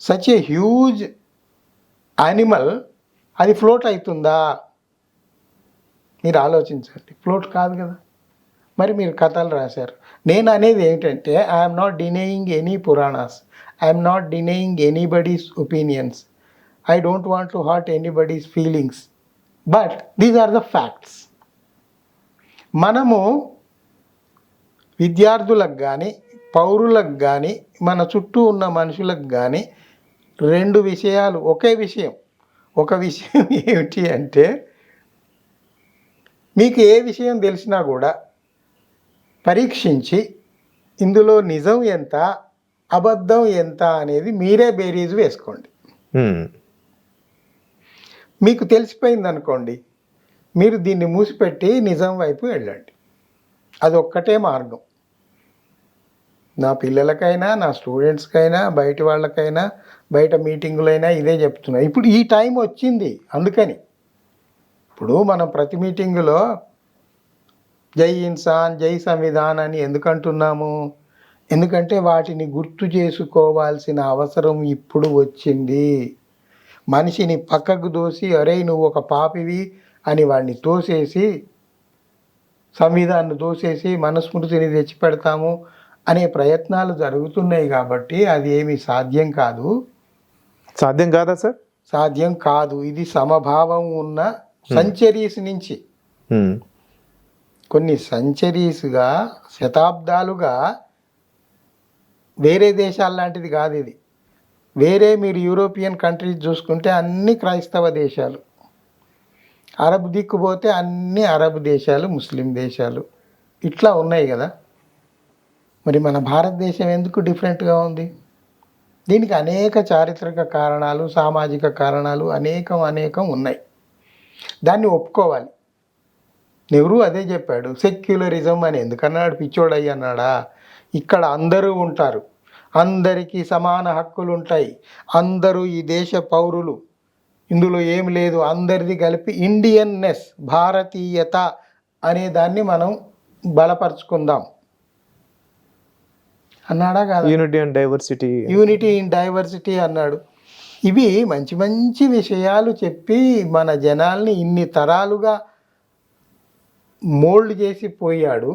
Such a huge animal అది float అవుతుందా? మీరు ఆలోచించండి. ఫ్లోట్ కాదు కదా. మరి మీరు కథలు రాశారు. నేను అనేది ఏంటంటే I'm not denying any Puranas I'm not denying anybody's opinions I don't want to hurt anybody's feelings but these are the facts మనము విద్యార్థులకు కానీ పౌరులకు కానీ మన చుట్టూ ఉన్న మనుషులకు కానీ రెండు విషయాలు ఒకే విషయం. ఒక విషయం ఏమిటి అంటే మీకు ఏ విషయం తెలిసినా కూడా పరీక్షించి ఇందులో నిజం ఎంత అబద్ధం ఎంత అనేది మీరే బేరీజు వేసుకోండి. మీకు తెలిసిపోయింది అనుకోండి మీరు దీన్ని మూసిపెట్టి నిజం వైపు వెళ్ళండి. అది ఒక్కటే మార్గం. నా పిల్లలకైనా నా స్టూడెంట్స్కైనా బయట వాళ్ళకైనా బయట మీటింగులైనా ఇదే చెప్తున్నా. ఇప్పుడు ఈ టైం వచ్చింది అందుకని. ఇప్పుడు మనం ప్రతి మీటింగులో జై ఇన్సాన్ జై సంవిధాన్ అని ఎందుకు అంటున్నాము ఎందుకంటే వాటిని గుర్తు చేసుకోవాల్సిన అవసరం ఇప్పుడు వచ్చింది. మనిషిని పక్కకు దోసి అరే నువ్వు ఒక పాపివి అని వాడిని తోసేసి సంవిధాన్ని దోసేసి మనుస్మృతిని తెచ్చిపెడతాము. అనే ప్రయత్నాలు జరుగుతున్నాయి కాబట్టి అది ఏమీ సాధ్యం కాదు. సాధ్యం కాదా సార్? సాధ్యం కాదు. ఇది సమభావం ఉన్న సెంచరీస్ నుంచి. ఉమ్, కొన్ని సెంచరీస్గా శతాబ్దాలుగా వేరే దేశాల లాంటిది కాదు ఇది. వేరే మీరు యూరోపియన్ కంట్రీస్ చూసుకుంటే అన్ని క్రైస్తవ దేశాలు. అరబ్ దిక్కుపోతే అన్ని అరబ్ దేశాలు ముస్లిం దేశాలు. ఇట్లా ఉన్నాయి కదా. మరి మన భారతదేశం ఎందుకు డిఫరెంట్గా ఉంది? దీనికి అనేక చారిత్రక కారణాలు సామాజిక కారణాలు అనేకం అనేకం ఉన్నాయి. దాన్ని ఒప్పుకోవాలి. నెహ్రూ అదే చెప్పాడు సెక్యులరిజం అని. ఎందుకన్నాడు? పిచ్చోడయ్య అన్నాడా? ఇక్కడ అందరూ ఉంటారు. అందరికీ సమాన హక్కులు ఉంటాయి. అందరూ ఈ దేశ పౌరులు. ఇందులో ఏం లేదు. అందరిది కలిపి ఇండియన్నెస్ భారతీయత అనే దాన్ని మనం బలపరుచుకుందాం. అన్నాడా కాదా? Unity and diversity unity in diversity అన్నాడు. ఇవి మంచి మంచి విషయాలు చెప్పి మన జనాల్ని ఇన్ని తరాలుగా మోల్డ్ చేసి పోయాడు.